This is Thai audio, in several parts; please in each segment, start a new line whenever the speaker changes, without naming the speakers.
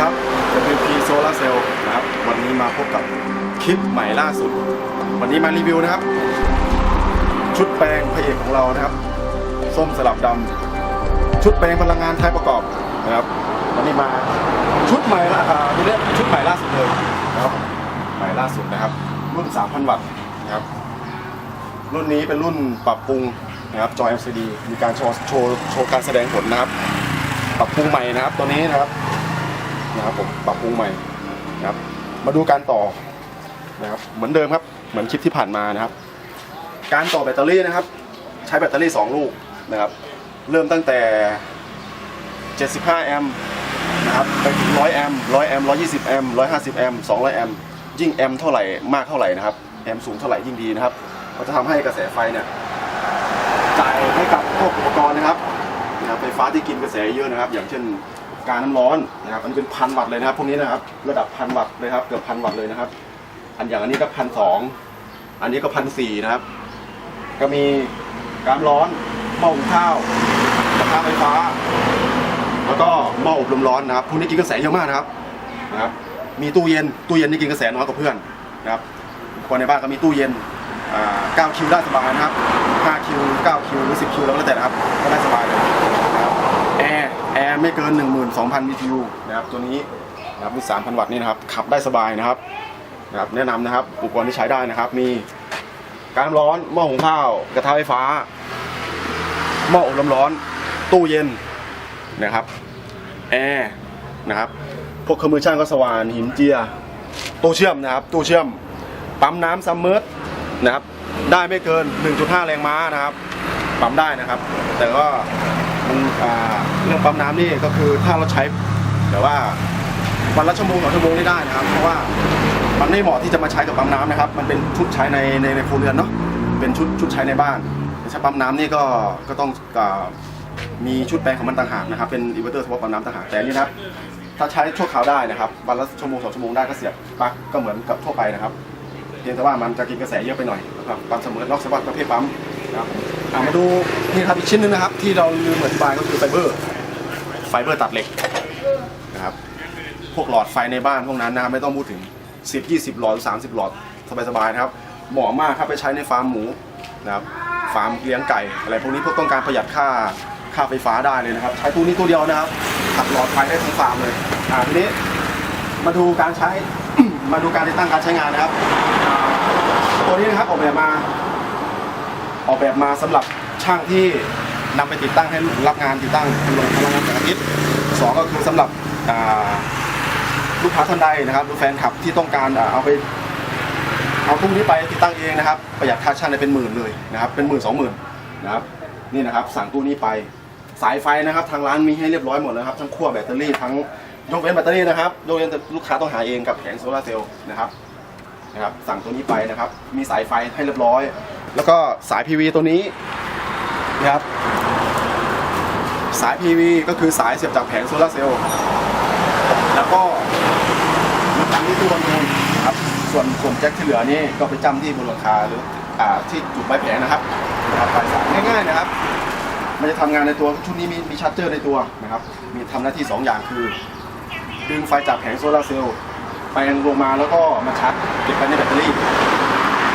ครับ WP Solar Cell นะครับ วันนี้มาพบกับคลิปใหม่ล่าสุด วันนี้มารีวิวนะครับ ชุดแปลงพระเอกของเรานะครับ ส้มสลับดำชุดแปลงพลังงานไทยประกอบนะครับ วันนี้มาชุดใหม่ละอ่าตัวเนี้ชุดใหม่ล่าสุดเลยนะครับ ใหม่ล่าสุดนะครับ รุ่น 3,000 วัตต์นะครับ รุ่นนี้เป็นรุ่นปรับปรุงนะครับจอ LCD มีการโชว์โชว์โชว์การแสดงผลนะครับ ปรับปรุงใหม่นะครับตัวนี้นะครับ นะครับผมปรับปรุงใหม่นะครับ มาดูการต่อนะครับเหมือนเดิมครับเหมือนคลิปที่ผ่านมานะครับ การต่อแบตเตอรี่นะครับ ใช้แบตเตอรี่ 2 ลูกนะครับ เริ่มตั้งแต่ 75 แอมป์นะครับไปถึง 100 แอมป์ 100 แอมป์ 120 แอมป์ 150 แอมป์ 200 แอมป์ ยิ่งแอมป์เท่าไหร่มากเท่าไหร่นะครับ แอมป์สูงเท่าไหร่ยิ่งดีนะครับก็จะทำให้กระแสไฟเนี่ยจ่ายให้กับพวกอุปกรณ์นะครับนะครับไฟฟ้าที่กินกระแสเยอะนะครับ อย่างเช่น การน้ำร้อนนะครับ อันนี้เป็นพันวัตต์เลยนะครับ พวกนี้นะครับ ระดับพันวัตต์เลยครับ เกือบพันวัตต์เลยนะครับ อันอย่างอันนี้ก็พันสอง อันนี้ก็พันสี่นะครับ ก็มีการร้อนหม้อหุงข้าวกระทะไฟฟ้า แล้วก็หม้ออบลมร้อนนะครับ พวกนี้กินกระแสเยอะมากนะครับ นะครับ มีตู้เย็น ตู้เย็นนี่กินกระแสน้อยกว่าเพื่อนนะครับ คนในบ้านก็มีตู้เย็นอ่า9คิวได้สบายนะครับ5คิว9คิวหรือ10คิวแล้วก็แล้วแต่นะครับ ก็ได้สบายเลย แอร์ไม่เกิน 12,000 BTU นะครับตัวนี้นะครับมี3,000 วัตต์นี่นะครับขับได้สบายนะครับนะครับแนะนำนะครับอุปกรณ์ที่ใช้ได้นะครับ มีการร้อนหม้อหุงข้าว กระทะไฟฟ้า หม้ออบลมร้อน ตู้เย็นนะครับแอร์นะครับพวกเครื่องมือช่างก็สว่านหินเจียตู้เชื่อมนะครับตู้เชื่อม ปั๊มน้ำซัมเมอร์นะครับได้ไม่เกิน 1.5 แรงม้านะครับปั๊มได้นะครับ แต่ก็ มันอ่าเรื่องปั๊มน้ำนี่ก็คือถ้าเราใช้แต่ว่าวันละชั่วโมงสองชั่วโมงนี่ได้นะครับ เพราะว่ามันไม่เหมาะที่จะมาใช้กับปั๊มน้ำนะครับ มันเป็นชุดใช้ในในในครัวเรือนเนาะเป็นชุดชุดใช้ในบ้านแต่ใช้ปั๊มน้ำนี่ก็ก็ต้องอ่ามีชุดแปลงของมันต่างหากนะครับเป็นอินเวอร์เตอร์เฉพาะปั๊มน้ำต่างหากแต่อันนี่นะครับ ถ้าใช้ชั่วคราวได้นะครับวันละชั่วโมงสองชั่วโมงได้ก็เสียบปลั๊กก็เหมือนกับทั่วไปนะครับ เพียงแต่ว่ามันจะกินกระแสเยอะไปหน่อยนะครับปั๊มเสมอล็อกสวัสดิ์ประเภทปั๊ม ครับอะมาดูนี่ครับอีกชิ้นหนึงนะครับ ที่เราลืมอธิบายก็คือไฟเบอร์ ไฟเบอร์ตัดเหล็กนะครับ พวกหลอดไฟในบ้านพวกนั้นนะครับไม่ต้องพูดถึง 10 20 หลอด 30 หลอดสบายๆนะครับ เหมาะมากครับไปใช้ในฟาร์มหมูนะครับ ฟาร์มเลี้ยงไก่อะไรพวกนี้พวกต้องการประหยัดค่าค่าไฟฟ้าได้เลยนะครับ ใช้ตัวนี้ตัวเดียวนะครับตัดหลอดไฟได้ทั้งฟาร์มเลยอ่าทีนี้มาดูการใช้ มาดูการติดตั้งการใช้งานนะครับอ่าตัวนี้นะครับออกแบบมา ออกแบบมาสำหรับช่างที่นำไปติดตั้งให้รับงานติดตั้งพลังพลังงานแสงอาทิตย์สองก็คือสำหรับลูกค้าท่านใดนะครับหรือแฟนคลับที่ต้องการเอาไปเอาพวกนี้ไปติดตั้งเองนะครับ ประหยัดค่าช่างได้เป็นหมื่นเลยนะครับ เป็นหมื่นสองหมื่นนะครับนี่นะครับ สั่งตู้นี้ไปสายไฟนะครับ ทางร้านมีให้เรียบร้อยหมดแล้วครับ ทั้งขั้วแบตเตอรี่ทั้งยกเว้นแบตเตอรี่นะครับยกเว้นแต่ลูกค้าต้องหาเองกับแผงโซลาร์เซลล์นะครับนะครับ สั่งตัวนี้ไปนะครับ มีสายไฟให้เรียบร้อย แล้วก็สาย PV ตัวนี้นะครับ สาย PV ก็คือสายเสียบจากแผงโซลาร์เซลล์แล้วก็มาตั้งที่ตู้คอนโทรลนะครับ ส่วนส่วนแจ็คที่เหลือนี่ก็ไปจำที่บนหลังคาหรืออ่าที่จุดไม้แผงนะครับนะครับปลายสายง่ายๆนะครับ มันจะทำงานในตัวชุดนี้มีมีชาร์จเจอร์ในตัวนะครับ มีทำหน้าที่ 2 อย่างคือ ดึงไฟจากแผงโซลาร์เซลล์แปลงลงมาแล้วก็มาชาร์จเก็บไว้ในแบตเตอรี่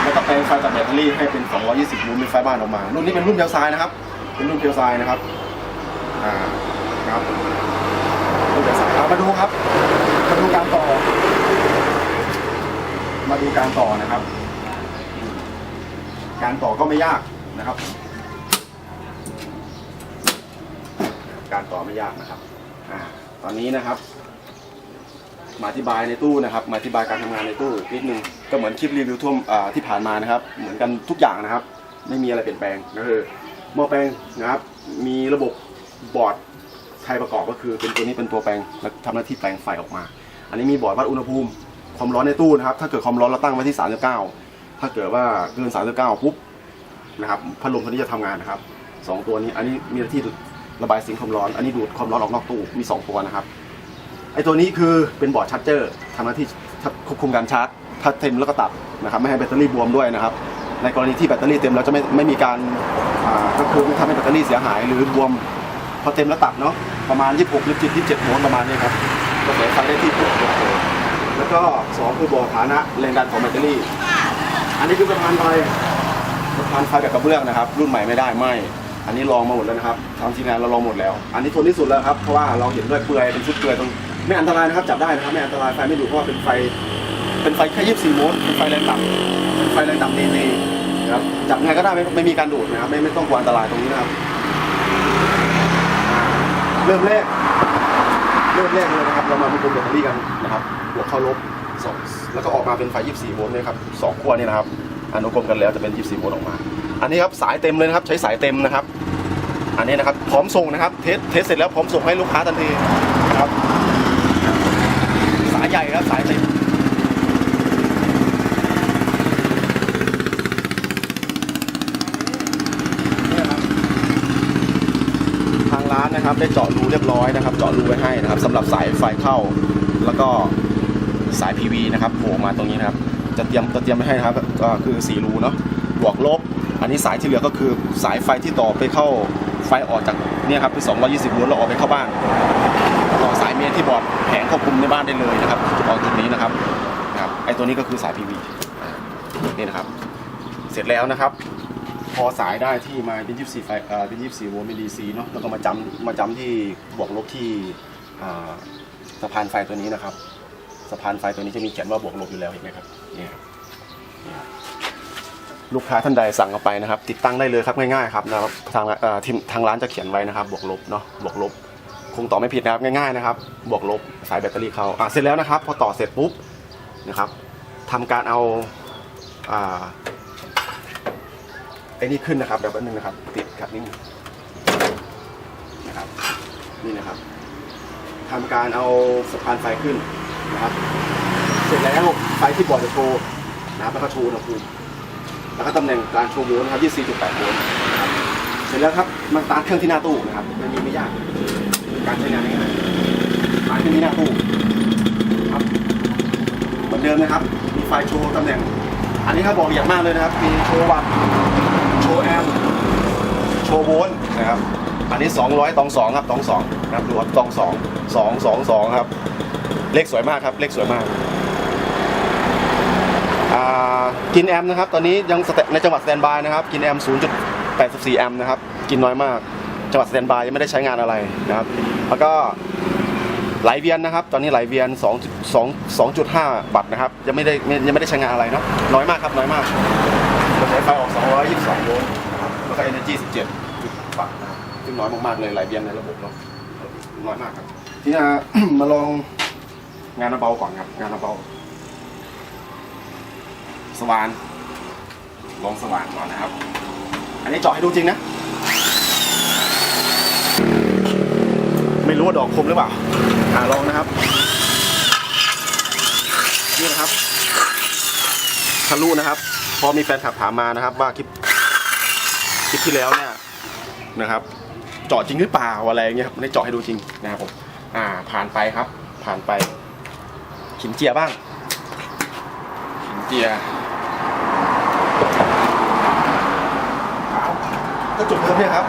แล้วก็แปลงไฟจากแบตเตอรี่ให้เป็น 220โวลต์เป็นไฟบ้านออกมา รุ่นนี้เป็นรุ่นเพียวไซนะครับ เป็นรุ่นเพียวไซนะครับ อ่าครับรุ่นเพียวไซเอามาดูครับ มาดูการต่อ มาดูการต่อนะครับ การต่อก็ไม่ยากนะครับ การต่อไม่ยากนะครับ อ่า ตอนนี้นะครับ มาอธิบายในตู้นะครับ มาอธิบายการทำงานในตู้นิดนึง ก็เหมือนคลิปรีวิวทั่วที่ผ่านมานะครับ เหมือนกันทุกอย่างนะครับ ไม่มีอะไรเปลี่ยนแปลงก็คือหม้อแปลงนะครับ มีระบบบอร์ดไทยประกอบก็คือเป็นตัวนี้เป็นตัวแปลงและทำหน้าที่แปลงไฟออกมา อันนี้มีบอร์ดวัดอุณหภูมิ ความร้อนในตู้นะครับ ถ้าเกิดความร้อนเราตั้งไว้ที่ 39 ถ้าเกิดว่าเกิน 39ปุ๊บนะครับพัดลมตัวนี้จะทำงานนะครับสองตัวนี้อันนี้มีหน้าที่ระบายสิ่งความร้อน อันนี้ดูดความร้อนออกนอกตู้มีสองตัวนะครับไอตัวนี้คือเป็นบอร์ดชาร์จเจอร์ทำหน้าที่ควบคุมการชาร์จ ถ้าเต็มแล้วก็ตัดนะครับไม่ให้แบตเตอรี่บวมด้วยนะครับ ในกรณีที่แบตเตอรี่เต็มแล้วจะไม่ไม่มีการก็คือไม่ทำให้แบตเตอรี่เสียหายหรือบวมพอเต็มแล้วตัดเนาะประมาณ 26หรือ27 27โวลต์ประมาณนี้ครับกระแสไฟได้ที่ทุกจุดเลแล้วก็สองคือบอกฐานะแรงดันของแบตเตอรี่ อันนี้คือสะพานไฟสะพานไฟแบบกระเบื้องนะครับ รุ่นใหม่ไม่ได้ไม่อันนี้ลองมาหมดแล้วนะครับทางทีมงานเราลองหมดแล้ว อันนี้ทนที่สุดแล้วครับเพราะว่าเราเห็นด้วยเปลือยเป็นชุดเปลือยตรงไม่อันตรายนะครับจับได้นะครับไม่อันตรายไฟไม่ดูดเพราะว่าเป็นไฟ เป็นไฟแค่24โวลต์เป็นไฟแรงต่ำเป็นไฟแรงต่ำดีๆนะครับจับไงก็ได้ไม่ไม่มีการดูดนะครับไม่ไม่ต้องกลัวอันตรายตรงนี้นะครับ เริ่มแรก เริ่มแรกเลยนะครับ เรามาดูแบตเตอรี่กันนะครับบวกเข้าลบสองแล้วก็ออกมาเป็นไฟ 24 โวลต์เนี่ยครับสองขั้วนี่นะครับอนุกรมกันแล้วจะเป็น 24 โวลต์ออกมา อันนี้ครับสายเต็มเลยนะครับ ใช้สายเต็มนะครับ อันนี้นะครับ พร้อมส่งนะครับ เทสเทสเสร็จแล้วพร้อมส่งให้ลูกค้าทันทีนะครับ สายใหญ่ครับสายเต็ม เนี่ยครับ ทางร้า นะครับได้เจาะรูเรียบร้อยนะครับ เจาะรูไว้ให้นะครับสำหรับสายไฟเข้า แล้วก็สาย PV นะครับโผล่มาตรงนี้นะครับ จะเตรียมจะเตรียมไว้ให้นะครับก็คือ4รูเนาะบวกลบ อันนี้สายที่เหลือก็คือสายไฟที่ต่อไปเข้าไฟออกจากเนี่ยครับคือ220โวลต์เราออกไปเข้าบ้านต่อสายเมนที่บอร์ดแผงควบคุมในบ้านได้เลยนะครับออกจุดนี้นะครับนะครับไอตัวนี้ก็คือสาย PV นี่นะครับ เสร็จแล้วนะครับ พอสายได้ที่มาเป็น24ไฟเอ่อเป็น24โวลต์เป็น DC เนาะแล้วก็มาจำมาจำที่บวกลบที่อ่าสะพานไฟตัวนี้นะครับสะพานไฟตัวนี้จะมีเขียนว่าบวกลบอยู่แล้วเห็นไหมครับนี่ครับนี่ครับลูกค้าท่านใดสั่งเอาไปนะครับ ติดตั้งได้เลยครับง่ายๆครับนะครับทางเอ่อทีมทางร้านจะเขียนไว้นะครับ บวกลบเนาะบวกลบ คงต่อไม่ผิดนะครับง่ายๆนะครับ บวกลบสายแบตเตอรี่เขาอะเสร็จแล้วนะครับ พอต่อเสร็จปุ๊บนะครับทำการเอาอ่า อ้นี่ขึ้นนะครับเดี๋ยวแป๊บนึงนะครับ ติดขัดนิดนึงนะครับ นี่นะครับทำการเอาสะพานไฟขึ้นนะครับ เสร็จแล้วไฟที่บอร์ดจะโชว์นะครับแล้วก็โชว์อุณหภูมิแล้วก็ตำแหน่งการโชว์โวลต์นะครับ24.8โวลต์เสร็จแล้วครับมาสตาร์ทเครื่องที่หน้าตู้นะครับไม่มีไม่ยาก การใช้งานง่ายๆสตาร์ทเครื่องที่หน้าตู้ครับเหมือนเดิมนะครับ มีไฟโชว์ตำแหน่ง อันนี้ครับบอกละเอียดมากเลยนะครับมีโชว์วัตต์โช ว์แอมโชว์โวลต์นะครับ อันนี้ 200ตอง2ครับตอง2นะครับดูครับตอง2 2 2 2ครับ เลขสวยมากครับ เลขสวยมากกินแอมป์นะครับ ตอนนี้ยังสเตในจังหวัดสแตนบายนะครับ กินแอมป์0.84 แอมป์นะครับ กินน้อยมาก จังหวัดสแตนบายยังไม่ได้ใช้งานอะไรนะครับ แล้วก็ไหลเวียนนะครับ ตอนนี้ไหลเวียน 2 2 2.5 บัตต์นะครับ ยังไม่ได้ยังไม่ได้ใช้งานอะไรเนาะ น้อยมากครับ น้อยมาก ใช้ไฟออก 222 โวลต์นะครับแล้วก็ Energy 17จุดปักนะครับซึ่งน้อยมากๆเลยหลายเวียนในระบบเนาะน้อยมากครับ ทีนี้มาลองงานระเบาก่อนครับ งานระเบา สว่านลองสว่านก่อนนะครับ อันนี้เจาะให้ดูจริงนะ ไม่รู้ว่าดอกคมหรือเปล่าอ่าลองนะครับนี่นะครับทะลุนะครับ พอมีแฟนคลับถามมานะครับว่าคลิปคลิปที่แล้วเนี่ยนะครับเจาะจริงหรือเปล่าอะไรเงี้ยครับไม่ได้เจาะให้ดูจริงนะครับผมอ่าผ่านไปครับ ผ่านไปขิมเจียบ้างขิมเจียก็จุดเดิมเนี่ยครับ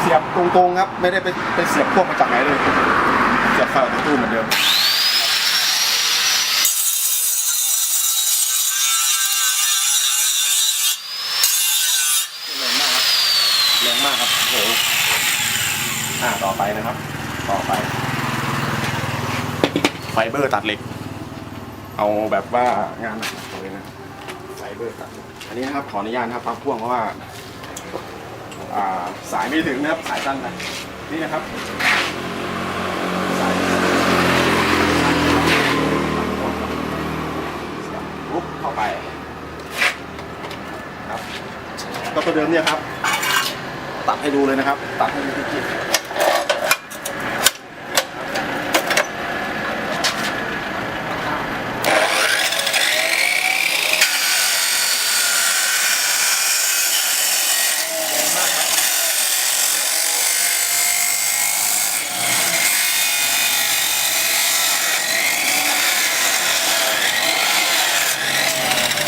เสียบตรงๆครับ ไม่ได้ไปไปเสียบพวกมาจากไหนเลยเสียบเข้าในตู้เหมือนเดิม แรงมากครับ แรงมาก ครับโอ้อ่าต่อไปนะครับ ต่อไป ไฟเบอร์ตัดเหล็ก เอาแบบว่างานหนักเลยนะไฟเบอร์ตัดเหล็กอันนี้นะครับขออนุญาตนะครับพักพ่วงเพราะว่าอ่าสายไม่ถึงนะครับสายสั้นไปนี่นะครับสายปุ๊บเข้าไป ครับก็ตัวเดิมเนี่ยครับ ตัดให้ดูเลยนะครับ ตัดให้ดูจริง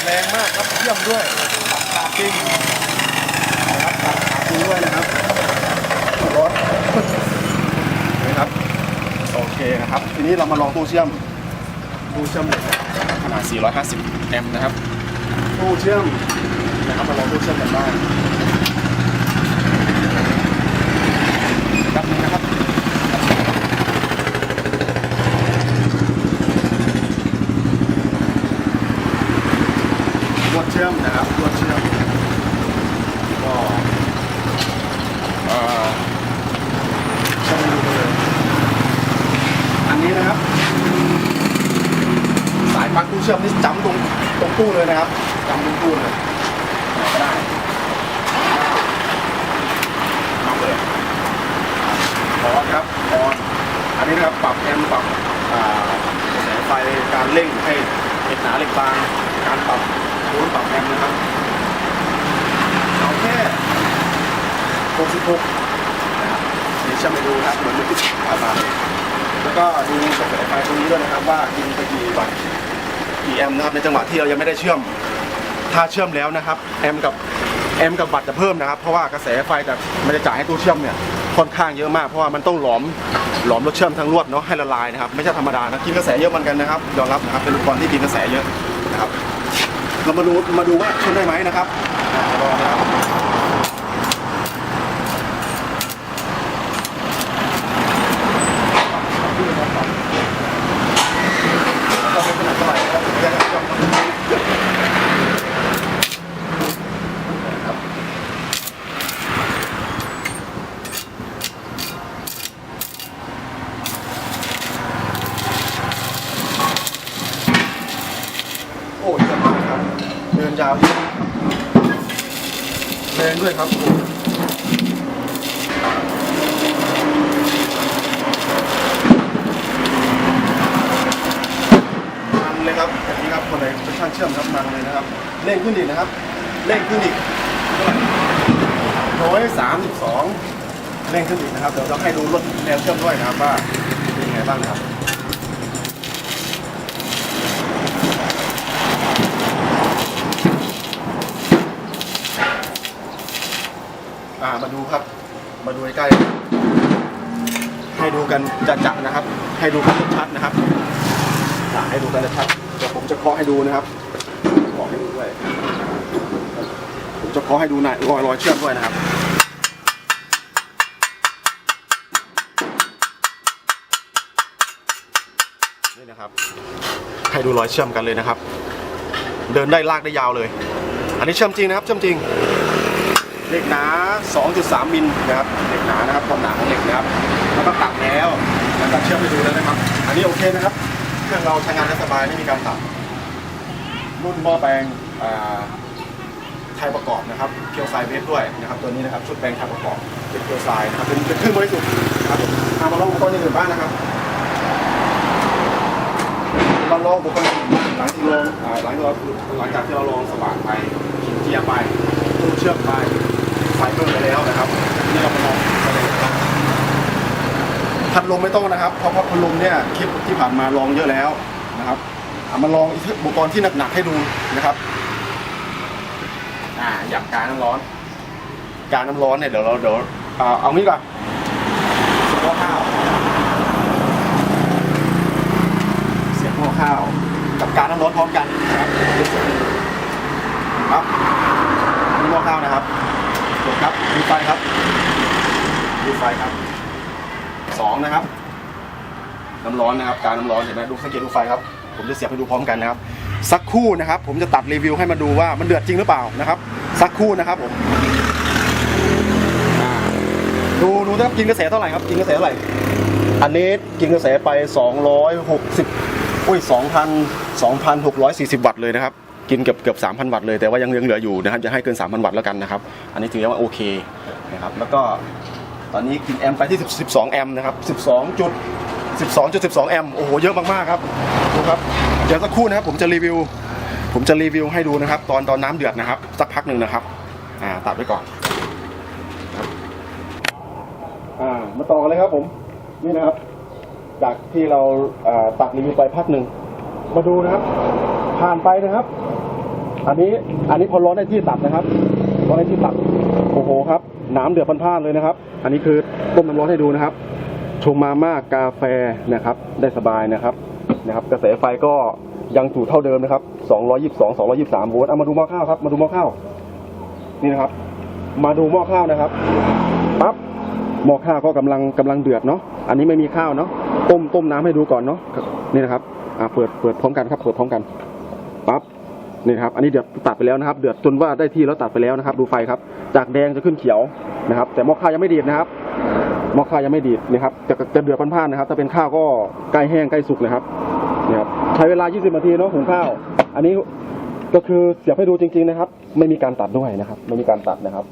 แรงมากครับเยี่ยมด้วยตัดขาดจริง ตัดขาดจริงด้วยนะครับร้อนนะครับ โอเคนะครับ ทีนี้เรามาลองตู้เชื่อม ตู้เชื่อมเหล็กขนาด 450 แอมป์นะครับ ตู้เชื่อมนะครับมาลองตู้เชื่อมกันบ้างแป๊บนึงนะครับ ลวดเชื่อมนะครับลวดเชื่อมก็เอ่อเชื่อมดูกันเลยอันนี้นะครับ สายปลั๊กตู้ เชื่อมนี่จำตรงตรงตู้เลยนะครับจำตรงตู้เลยไหนก็ได้เอาเลยออนครับออนอันนี้นะครับปรับแอมป์ปรับอ่ากระแสไฟการเร่งให้เหล็กหนาเหล็กบางการปรับโวลต์ปรับแอมป์นะครับเอาแค่66นะครับนี่เชื่อมไปดูครับเหมือนไม่ติดขามาเลยแล้วก็ดูกระแสไฟตรงนี้ด้วยนะครับว่ากินไปกี่วัตต์ กี่แอมป์นะครับในจังหวะที่เรายังไม่ได้เชื่อม ถ้าเชื่อมแล้วนะครับแอมป์กับแอมป์กับบัตรจะเพิ่มนะครับ เพราะว่ากระแสไฟจากมันจะจ่ายให้ตู้เชื่อมเนี่ยค่อนข้างเยอะมากเพราะว่ามันต้องหลอมหลอมรถเชื่อมทั้งลวดเนาะให้ละลายนะครับไม่ใช่ธรรมดานะกินกระแสเยอะเหมือนกันนะครับยอมรับนะครับเป็นอุปกรณ์ที่กินกระแสเยอะนะครับเรามาดูมาดูว่าเชื่อมได้ไหมนะครับรอนะครับก็ไม่เป็นไรเท่าไหร่นะครับยังไม่ยอมนะครับ โอ้ยเยอะมากครับ เดินยาวเยอะแรงด้วยครับมันเลยครับแบบนี้ครับคนไหนเป็นช่างเชื่อมครับมันเลยนะครับเร่ง ขึ้นอีกนะครับ เร่งขึ้นอีกร้อยสามสิบสองเร่งขึ้นอีกนะครับ เดี๋ยวเราให้ดูรถแนวเชื่อมด้วยนะครับว่าเป็นยังไงบ้างครับอ่ามาดูครับ มาดูใกล้ให้ดูกันจะๆนะครับ ให้ดูกันชัดนะครับให้ดูกันชัดเดี๋ยวผมจะเคาะให้ดูนะครับเคาะให้ดูด้วย เคาให้ดูหน่อยรอยรอยเชื่อมด้วยนะครับนี่นะครับให้ดูรอยเชื่อมกันเลยนะครับ เดินได้ลากได้ยาวเลย อันนี้เชื่อมจริงนะครับ เชื่อมจริงเหล็กหนา 2.3 มิลนะครับเหล็กหนานะครับความหนาของเหล็กนะครับแล้วก็ตัดแล้วแล้วก็เชื่อมไปดูแล้วนะครับ อันนี้โอเคนะครับ เครื่องเราใช้งานได้สบายไม่มีการตัดรุ่นหม้อแปลงอ่า ไทยประกอบนะครับเพียวไซเวสด้วยนะครับตัวนี้นะครับชุดแปลงไทยประกอบเป็นเพียวไซนะครับเป็นเป็นเครื่องบริสุทธิ์นะครับเอามาลองอุปกรณ์อย่างอื่นบ้างนะครับเราลองอุปกรณ์หลังที่ลองหลังที่เราหลังจากที่เราลองสว่านไปขีดเจียร์ไปตู้เชื่อมไปไฟเพิ่มไปแล้วนะครับนี่เรามาลองอะไรกันพัดลมไม่ต้องนะครับ เพราะว่าพัดลมเนี่ยคลิปที่ผ่านมาลองเยอะแล้วนะครับเอามาลองอุปกรณ์ที่หนักๆให้ดูนะครับาอย่างการน้ำร้อน การน้ำร้อนเนี่ยเดี๋ยวเราเดี๋ยวอ่าเอางี้ก่อนเสียบหม้อข้าว เสียบหม้อข้าว กับการน้ำร้อนพร้อมกันนะครับครับอันนี่หม้อข้าวนะครับกดครับดูไฟครับดูไฟครับสองนะครับน้ำร้อนนะครับ การน้ำร้อนเห็นไหมดูสังเกตดูไฟครับ ผมจะเสียบให้ดูพร้อมกันนะครับ สักคู่นะครับ ผมจะตัดรีวิวให้มาดูว่ามันเดือดจริงหรือเปล่านะครับ สักคู่นะครับผมดูดูนะครับกินกระแสเท่าไหร่ครับกินกระแสเท่าไหร่อันนี้กินกระแสไป 260อุ้ย2,000 2,640 วัตต์เลยนะครับ กินเกือบเกือบ3,000 วัตต์เลยแต่ว่ายังเหลืออยู่นะครับจะให้เกิน 3,000 วัตต์แล้วกันนะครับ อันนี้ถือว่าโอเคนะครับแล้วก็ตอนนี้กินแอมป์ไปที่ 12 แอมป์นะครับ 12จุด12.12 แอมป์โอ้โห เยอะมาก ๆ ครับ ดูครับ เดี๋ยวสักครู่นะครับผมจะรีวิว ผมจะรีวิวให้ดูนะครับ ตอนตอนน้ำเดือดนะครับ สักพักหนึ่งนะครับ อ่าตัดไว้ก่อนอ่ามาต่อกันเลยครับผมนี่นะครับ จากที่เราอ่าตัดรีวิวไปพักหนึ่งมาดูนะครับ ผ่านไปนะครับ อันนี้อันนี้พอร้อนในที่ตัดนะครับร้อนในที่ตัดโอ้โหครับน้ำเดือดพันๆเลยนะครับ อันนี้คือต้มน้ำร้อนให้ดูนะครับ ชงมาม่ากาแฟนะครับ ได้สบายนะครับ นะครับกระแสไฟก็ยังอยู่เท่าเดิมนะครับ 222 223โวลต์เอามาดูหม้อข้าวครับมาดูหม้อข้าวนี่นะครับ มาดูหม้อข้าวนะครับปั๊บหม้อข้าวก็กำลังกำลังเดือดเนาะอันนี้ไม่มีข้าวเนาะต้มต้มน้ำให้ดูก่อนเนาะนี่นะครับอ่าเปิดเปิดพร้อมกันครับเปิดพร้อมกันปั๊บนี่นะครับอันนี้เดือดตัดไปแล้วนะครับ เดือดจนว่าได้ที่แล้วตัดไปแล้วนะครับ ดูไฟครับ จากแดงจะขึ้นเขียวนะครับ แต่หม้อข้าวยังไม่ดีดนะครับหม้อข้าวยังไม่ดีดนะครับจะจะเดือดพันๆนะครับ ถ้าเป็นข้าวก็ใกล้แห้งใกล้สุกนะครับ นะครับใช้เวลา 20 นาทีเนาะหุงข้าว อันนี้ก็คือเสียบให้ดูจริง ๆนะครับ ไม่มีการตัดด้วยนะครับ ไม่มีการตัดนะครับ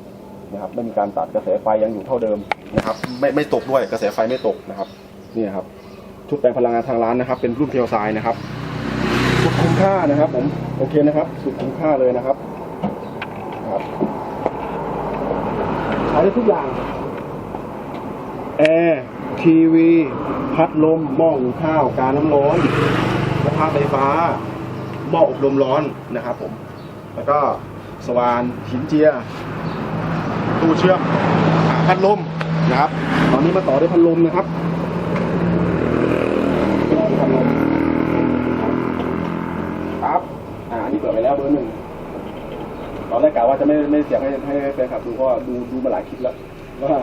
นะครับ ไม่มีการตัดกระแสไฟยังอยู่เท่าเดิมนะครับ ไม่ไม่ตกด้วยกระแสไฟไม่ตกนะครับนี่ครับชุดแปลงพลังงานทางร้านนะครับ เป็นรุ่นเพียวทรายนะครับสุดคุ้มค่านะครับ ผมโอเคนะครับ สุดคุ้มค่าเลยนะครับครับใช้ได้ทุกอย่างแอร์ทีวี พัดลมหม้อหุงข้าว การน้ำร้อน ระทะไฟฟ้า หม้ออบลมร้อนนะครับผม แล้วก็สว่านหินเจีย ตู้เชื่อมพัดลมนะครับ ตอนนี้มาต่อด้วยพัดลมนะครับพัดลมครับ อ่า อันนี้เปิดไปแล้วเบอร์หนึ่งตอนแรกกะว่าจะไม่ไม่เสียงให้ให้แฟนคลับดูเพราะว่าดูดูมาหลายคลิปแล้วว่า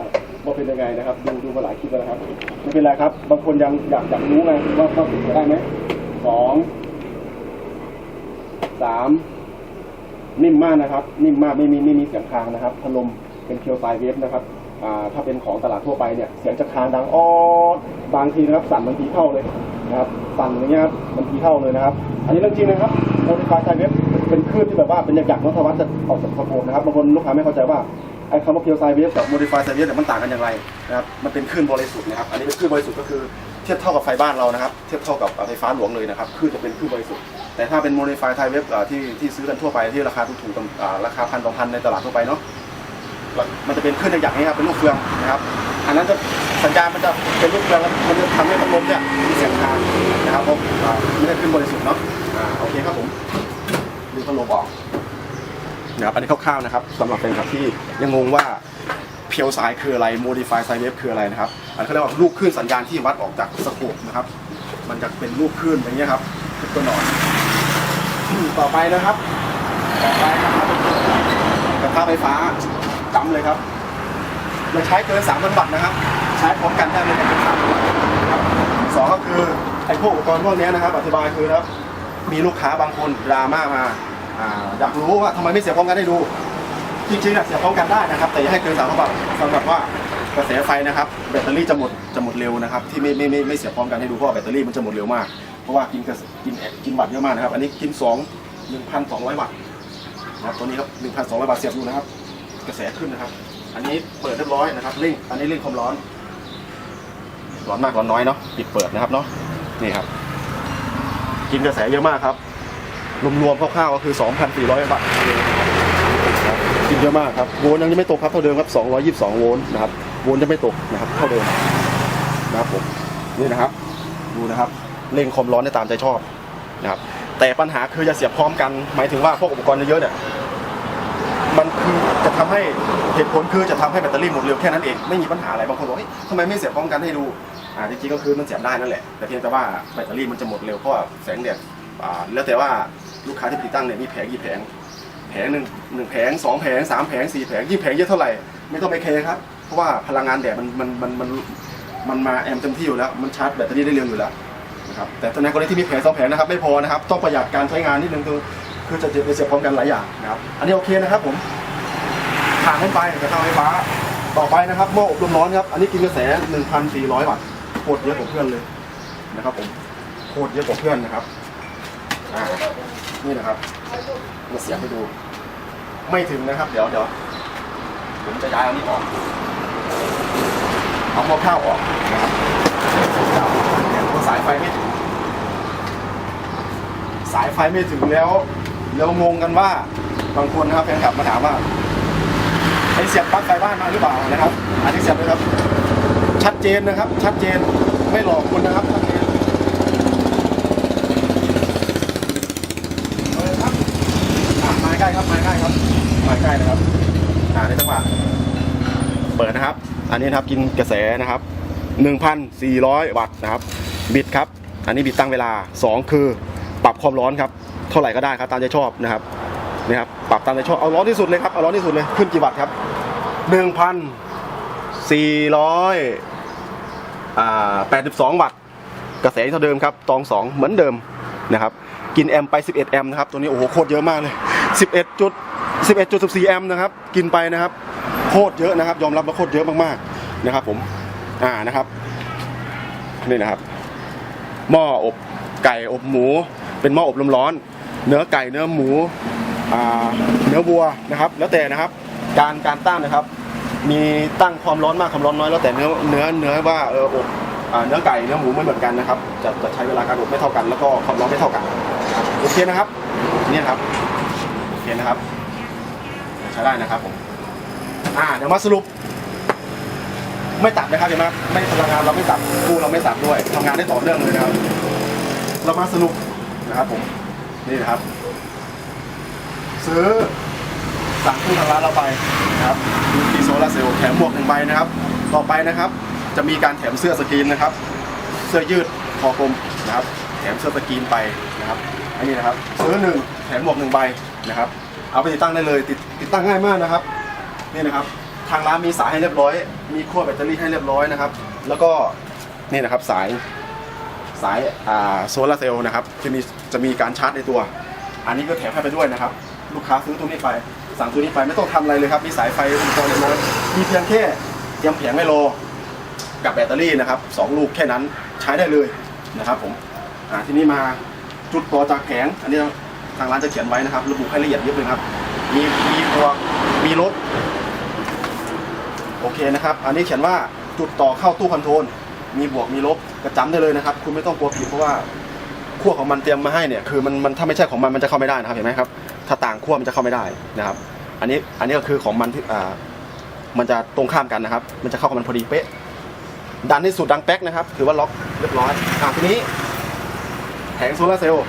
ว่าเป็นยังไงนะครับ ดูดูมาหลายคลิปแล้วนะครับ ไม่เป็นไรครับ บางคนยังอยากอยากรู้ไงว่าว่าติดได้ไหม สองสามนิ่มมากนะครับ นิ่มมากไม่มีไม่มีเสียงคางนะครับพัดลมเป็นเคียวไฟเวฟนะครับอ่าถ้าเป็นของตลาดทั่วไปเนี่ยเสียงจะคางดังอ้อบางทีนะครับสั่นบางทีเข้าเลยนะครับสั่นอย่างเงี้ยครับบางทีเข้าเลยนะครับ อันนี้เรื่องจริงนะครับโมดิฟายไฟเวฟเป็นคลื่นที่แบบว่าเป็นหยักๆนทวัฒน์จะออกจากสะโพกนะครับบางคนลูกค้าไม่เข้าใจว่าไอ้คำว่าเคียวไฟเวฟกับโมดิฟายไฟเวฟเนี่ยมันต่างกันอย่างไรนะครับมันเป็นคลื่นบริสุทธิ์นะครับอันนี้เป็นคลื่นบริสุทธิ์ก็คือ เทียบเท่ากับไฟบ้านเรานะครับ เทียบเท่ากับไฟฟ้าหลวงเลยนะครับคลื่นจะเป็นคลื่นบริสุทธิ์แต่ถ้าเป็นโมดิฟายไทยเวฟที่ที่ซื้อกันทั่วไปที่ราคาถูกๆราคาพันสองพันในตลาดทั่วไปเนาะมันจะเป็นคลื่นอย่างนี้ครับเป็นลูกเฟืองนะครับ อันนั้นจะสัญญาณมันจะเป็นลูกเฟืองแล้วมันจะทำให้พัดลมเนี่ยมีเสียงคานนะครับผมอ่าไม่ได้ขึ้นบริสุทธิ์เนาะอ่าโอเคครับผมดูพัดลมออกนะครับอันนี้คร่าวๆนะครับสำหรับแฟนคลับที่ยังงงว่า เพียวสายคืออะไรโมดิฟายไซเวฟคืออะไรนะครับอันเขาเรียกว่าลูกคลื่นสัญญาณที่วัดออกจากสโคปนะครับ มันจะเป็นลูกคลื่นอย่างเงี้ยครับเป็นตัวหนอนต่อไปนะครับต่อไปนะครับกระทะไฟฟ้าจำเลยครับอย่าใช้เกิน3 0 0 0วัตต์นะครับ ใช้พร้อมกันได้ไม่เกิน3 0 0 0วัตต์นะครับสองก็คือไอ้พวกอุปกรณ์พวกนี้นะครับ อธิบายคือครับมีลูกค้าบางคนดราม่ามาอยากรู้ว่าทำไมไม่เสียบพร้อมกันให้ดู จริงๆอะเสียบพร้อมกันได้นะครับ แต่อย่าให้เกิน3 0 0วัตต์สำหรับว่ากระแสไฟนะครับแบตเตอรี่จะหมดจะหมดเร็วนะครับที่ไม่ไม่ไม่ไม่เสียบพร้อมกันให้ดูเพราะว่าแบตเตอรี่มันจะหมดเร็วมากเพราะว่ากินกระกินกินวัตต์เยอะมากนะครับ อันนี้กิน2 1,200วัตต์นะครับตัวนี้ครับ1,200บาทเสียบอยู่นะครับ กระแสขึ้นนะครับ อันนี้เปิดเรียบร้อยนะครับเร่งอันนี้เร่งความร้อน ร้อนมากร้อนน้อยเนาะปิดเปิดนะครับเนาะนี่ครับ กินกระแสเยอะมากครับรวมๆคร่าวๆก็คือ 2,400 บาทครับกิน เยอะมากครับโวลต์ยังไม่ตกครับเท่าเดิมครับ 222 โวลต์นะครับโวลต์จะไม่ตกนะครับเท่าเดิมนะครับผมนี่นะครับ ดูนะครับเร่งความร้อนได้ตามใจชอบนะครับ แต่ปัญหาคือจะเสียบพร้อมกัน หมายถึงว่าพวกอุปกรณ์เยอะๆเนี่ยมันคือจะทำให้เหตุผลคือจะทำให้แบตเตอรี่หมดเร็วแค่นั้นเองไม่มีปัญหาอะไรบางคนบอกเฮ้ยทำไมไม่เสียบพร้อมกันให้ดูอ่าจริงๆก็คือมันเสียบได้นั่นแหละแต่เพียงแต่ว่าแบตเตอรี่มันจะหมดเร็วเพราะแสงแดดอ่าแล้วแต่ว่าลูกค้าที่ติดตั้งเนี่ยมีแผงกี่แผง ผงหนึ่งหนึ่งแผงสองแผงสามแผงสี่แผงยิ่แผงเยอะเท่าไหร่ไม่ต้องไปแคร์ครับ เพราะว่าพลังงานแดดมันมันมันมันมันมาแอมเต็มที่อยู่แล้ว มันชาร์จแบตเตอรี่ได้เร็วอยู่แล้วนะครับแต่ตอนนี้กรณีที่มีแผงสองแผงนะครับไม่พอนะครับต้องประหยัดการใช้งานนิดนึงคือคือจะไปเสียพร้อมกันหลายอย่างนะครับอันนี้โอเคนะครับผมผ่านขึ้นไปกระทะไฟฟ้าต่อไปนะครับหม้ออบลมร้อนครับอันนี้กินกระแส 1,400 วัตต์โคตรเยอะกว่าเพื่อนเลยนะครับผมโคตรเยอะกว่าเพื่อนนะครับอ่านี่นะครับมาเสียบให้ดู ไม่ถึงนะครับ เดี๋ยวเดี๋ยวผมจะย้ายอันนี้ออก เอาหม้อข้าวออกนะครับสายไฟไม่ถึง สายไฟไม่ถึงแล้วแล้วงงกันว่าบางคนนะครับแฟนคลับมาถามว่าไอเสียบปลั๊กไฟบ้านมาหรือเปล่านะครับ อันนี้เสียบเลยครับ ชัดเจนนะครับ ชัดเจนไม่หลอกคุณนะครับชัดเจนเอาเลยครับอะมาใกล้ ครับมาใกล้ครับมาใกล้นะครับอ่าในจังหวะเปิดนะครับ อันนี้นะครับกินกระแสนะครับ 1,400 วัตต์นะครับ บิดครับ อันนี้บิดตั้งเวลา 2 คือปรับความร้อนครับ เท่าไหร่ก็ได้ครับตามใจชอบนะครับนี่ครับปรับตามใจชอบเอาร้อนที่สุดเลยครับเอาร้อนที่สุดเลยขึ้นกี่วัตต์ครับ 1,400อ่า82 วัตต์กระแสเท่าเดิมครับตอง 2 เหมือนเดิมนะครับ กินแอมป์ไป 11 แอมป์นะครับ ตัวนี้โอ้โหโคตรเยอะมากเลย 11จุด11.14 แอมป์นะครับ กินไปนะครับ โคตรเยอะนะครับ ยอมรับว่าโคตรเยอะมากๆนะครับ ผม อ่านะครับ นี่นะครับ หม้ออบไก่อบหมู เป็นหม้ออบลมร้อน เนื้อไก่เนื้อหมู อ่า เนื้อวัวนะครับ แล้วแต่นะครับ การการตั้งนะครับ มีตั้งความร้อนมากความร้อนน้อยแล้วแต่เนื้อเนื้อเนื้อว่าเอออบเนื้อไก่เนื้อหมูไม่เหมือนกันนะครับ จะจะใช้เวลาการอบไม่เท่ากันแล้วก็ความร้อนไม่เท่ากัน โอเคนะครับ นี่ครับ เคนะครับใช้ได้นะครับผมอ่าเดี๋ยวมาสรุป ไม่ตัดนะครับเห็นไหมไม่พลังงานเราไม่ตัดกู้เราไม่ตัดด้วยทำงานได้ต่อเนื่องเลยนะครับ เรามาสรุปนะครับผมนี่นะครับ ซื้อสั่งตู้ทางร้านเราไปนะครับมีโซลาเซลล์แถมหมวกหนึ่งใบนะครับ ต่อไปนะครับ จะมีการแถมเสื้อสกรีนนะครับ เสื้อยืดคอกลมนะครับ แถมเสื้อสกรีนไปนะครับอันนี้นะครับ ซื้อหนึ่งแถมหมวกหนึ่งใบ นะครับ เอาไปติดตั้งได้เลย ติดติดตั้งง่ายมากนะครับ นี่นะครับ ทางร้านมีสายให้เรียบร้อย มีขั้วแบตเตอรี่ให้เรียบร้อยนะครับ แล้วก็นี่นะครับสายสายอ่าโซลาร์เซลล์นะครับจะมีจะมีการชาร์จในตัว อันนี้ก็แถมให้ไปด้วยนะครับ ลูกค้าซื้อตัวนี้ไป สั่งตัวนี้ไปไม่ต้องทำอะไรเลยครับ มีสายไฟอุปกรณ์เรียบร้อยมีเพียงแค่เตรียมแผงไมโลกับแบตเตอรี่นะครับสองลูกแค่นั้นใช้ได้เลยนะครับผมอ่าทีนี้มาจุดต่อจากแผงอันนี้ ทางร้านจะเขียนไว้นะครับ ระบุให้ละเอียดยอะเลยครับ มีมีตัวมีรถโอเคนะครับ อันนี้เขียนว่าจุดต่อเข้าตู้คอนโทรลมีบวกมีลบกระจำได้เลยนะครับ คุณไม่ต้องกลัวผิดเพราะว่าขั้วของมันเตรียมมาให้เนี่ยคือมันมันถ้าไม่ใช่ของมันมันจะเข้าไม่ได้นะครับเห็นไหมครับ ถ้าต่างขั้วมันจะเข้าไม่ได้นะครับ อันนี้อันนี้ก็คือของมันที่อ่ามันจะตรงข้ามกันนะครับ มันจะเข้ากับมันพอดีเป๊ะ ดันให้สุดดังแป๊กนะครับ ถือว่าล็อกเรียบร้อยอะทีนี้แผงโซลาร์เซลล์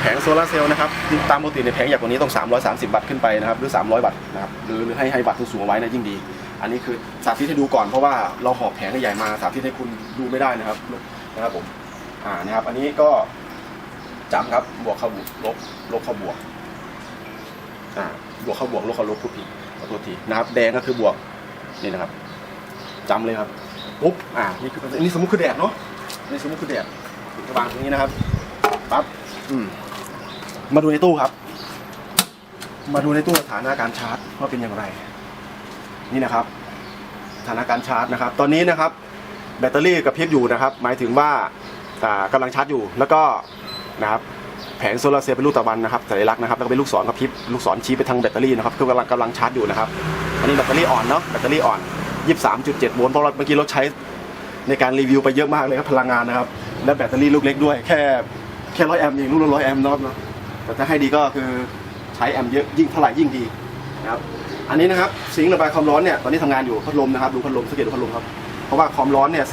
แผงโซลาร์เซลล์นะครับตามปกติในแผงใหญ่กว่านี้ต้อง 330 วัตต์ขึ้นไปนะครับหรือ 300 วัตต์นะครับหรือให้ให้วัตต์สูงๆเอาไว้นะยิ่งดี อันนี้คือสาธิตให้ดูก่อนเพราะว่าเราหอบแผงใหญ่มาสาธิตให้คุณดูไม่ได้นะครับนะครับผมอ่านะครับอันนี้ก็จำครับบวกเข้าบวกลบลบเข้าบวกอ่าบวกเข้าบวกลบเข้าลบทุกทีขอโทษทีนะครับแดงก็คือบวกนี่นะครับจำเลยครับปุ๊บอ่านี่คืออันนี้สมมติคือแดดเนาะนี่สมมติคือแดดวางตรงนี้นะครับปั๊บอืม มาดูในตู้ครับ มาดูในตู้สถานะการชาร์จว่าเป็นอย่างไร นี่นะครับสถานะการชาร์จนะครับ ตอนนี้นะครับ แบตเตอรี่กระพริบอยู่นะครับ หมายถึงว่าอ่ากำลังชาร์จอยู่ แล้วก็นะครับแผงโซลาร์เซลล์เป็นลูกตะวันนะครับสัญลักษณ์นะครับแล้วก็เป็นลูกศรกระพริบลูกศรชี้ไปทางแบตเตอรี่นะครับคือกำลังกำลังชาร์จอยู่นะครับ อันนี้แบตเตอรี่อ่อนเนาะแบตเตอรี่อ่อน 23.7 โวลต์เพราะเราเมื่อกี้เราใช้ในการรีวิวไปเยอะมากเลยครับพลังงานนะครับ และแบตเตอรี่ลูกเล็กด้วยแค่แค่ร้อยแอมป์เองลูกละร้อยแอมป์เนาะเนาะ แต่ถ้าให้ดีก็คือใช้แอมเยอะยิ่งเท่าไหร่ยิ่งดีนะครับอันนี้นะครับซิงค์ระบายความร้อนเนี่ยตอนนี้ทำงานอยู่พัดลมนะครับดูพัดลมสังเกตดูพัดลมครับเพราะว่าความร้อนเนี่ย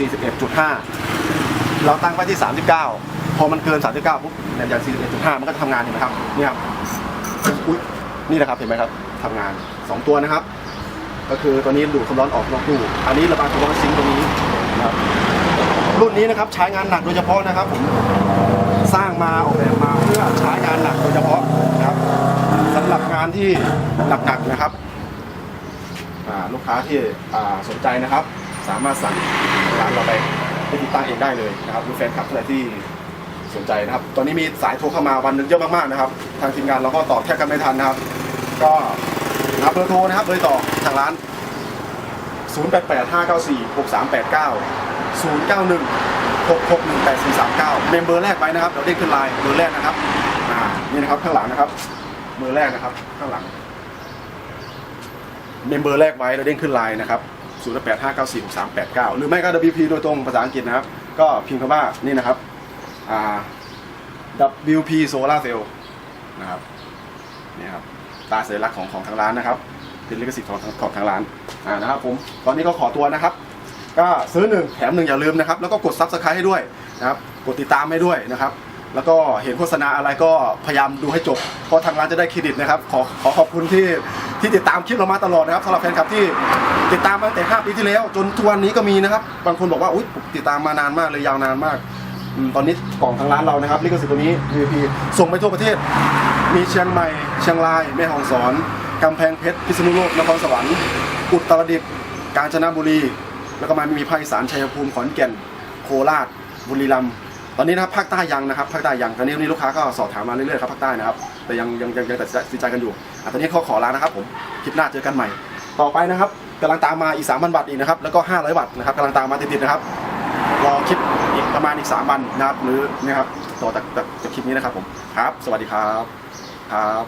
41.5 เราตั้งไว้ที่ 39 พอมันเกิน 39ปุ๊บเนี่ยจาก 41.5 มันก็ทำงานเห็นไหมครับเนี่ยครับอุ๊ยนี่นะครับเห็นไหมครับทำงาน 2 ตัวนะครับ ก็คือตัวนี้ดูดความร้อนออกนอกตู้อันนี้ระบายความร้อนซิงค์ตรงนี้นะครับรุ่นนี้นะครับใช้งานหนักโดยเฉพาะนะครับผม สร้างมาออกแบบมาเพื่อใช้งานหนักโดยเฉพาะนะครับสำหรับงานที่หนักๆนะครับลูกค้าที่สนใจนะครับ สามารถสั่งร้านเราไปไปติดตั้งเองได้เลยนะครับดูแฟนคลับท่านที่สนใจนะครับ ตอนนี้มีสายโทรเข้ามาวันนึงเยอะมากๆนะครับ ทางทีมงานเราก็ตอบแทบกันไม่ทันนะครับ ก็นะครับเบอร์โทรนะครับเบอร์ต่อทางร้าน 0 8 8 5 9 4 6 3 8 9 0 9 1 6 6 1 8 4 3 9เมมเบอร์แรกไปนะครับเราเด้งขึ้นไลน์เบอร์แรกนะครับอ่านี่นะครับข้างหลังนะครับเบอร์แรกนะครับข้างหลังเมมเบอร์แรกไว้เราเด้งขึ้นไลน์นะครับ0 8 5 9 4 6 3 8 9 หรือไม่ก็ WP โดยตรงภาษาอังกฤษนะครับ ก็พิมพ์คำว่านี่นะครับอ่า WP Solar Cell นะครับนี่ครับตาสัญลักษณ์ของของทางร้านนะครับเป็นลิขสิทธิ์ของของทางร้านอ่านะครับผมตอนนี้ก็ขอตัวนะครับ ก็ซื้อหนึ่งแถมหนึ่งอย่าลืมนะครับ แล้วก็กดซับสไครต์ให้ด้วยนะครับ กดติดตามให้ด้วยนะครับ แล้วก็เห็นโฆษณาอะไรก็พยายามดูให้จบ เพราะทางร้านจะได้เครดิตนะครับ ขอขอขอบคุณที่ที่ติดตามคลิปเรามาตลอดนะครับสำหรับแฟนคลับที่ติดตามมาตั้งแต่ 5 ปีที่แล้ว จนทุกวันนี้ก็มีนะครับ บางคนบอกว่าอุ๊ยติดตามมานานมากเลยยาวนานมากอืมตอนนี้กล่องทางร้านเรานะครับลิขสิทธิ์ตัวนี้ VP ส่งไปทั่วประเทศ มีเชียงใหม่ เชียงราย แม่ฮ่องสอน กำแพงเพชร พิษณุโลก นครสวรรค์ อุตรดิตถ์กาญจนบุรี แล้วก็มามีภาคอีสานชัยภูมิขอนแก่นโคราชบุรีรัมย์ตอนนี้นะครับภาคใต้ยังนะครับภาคใต้ยังตอนนี้นนี้ลูกค้าก็สอบถามมาเรื่อยๆครับภาคใต้นะครับแต่ยังยังยังยังตัดสินใจกันอยู่อะตอนนี้เขาขอลานะครับผมคลิปหน้าเจอกันใหม่ ต่อไปนะครับกำลังตามมาอีก3,000บาทอีกนะครับแล้วก็ 500บาทนะครับกำลังตามมาติดๆนะครับรอคลิปอีกประมาณอีก3วันนะครับหรือนะครับต่อจากจากจากคลิปนี้นะครับผมครับ สวัสดีครับครับ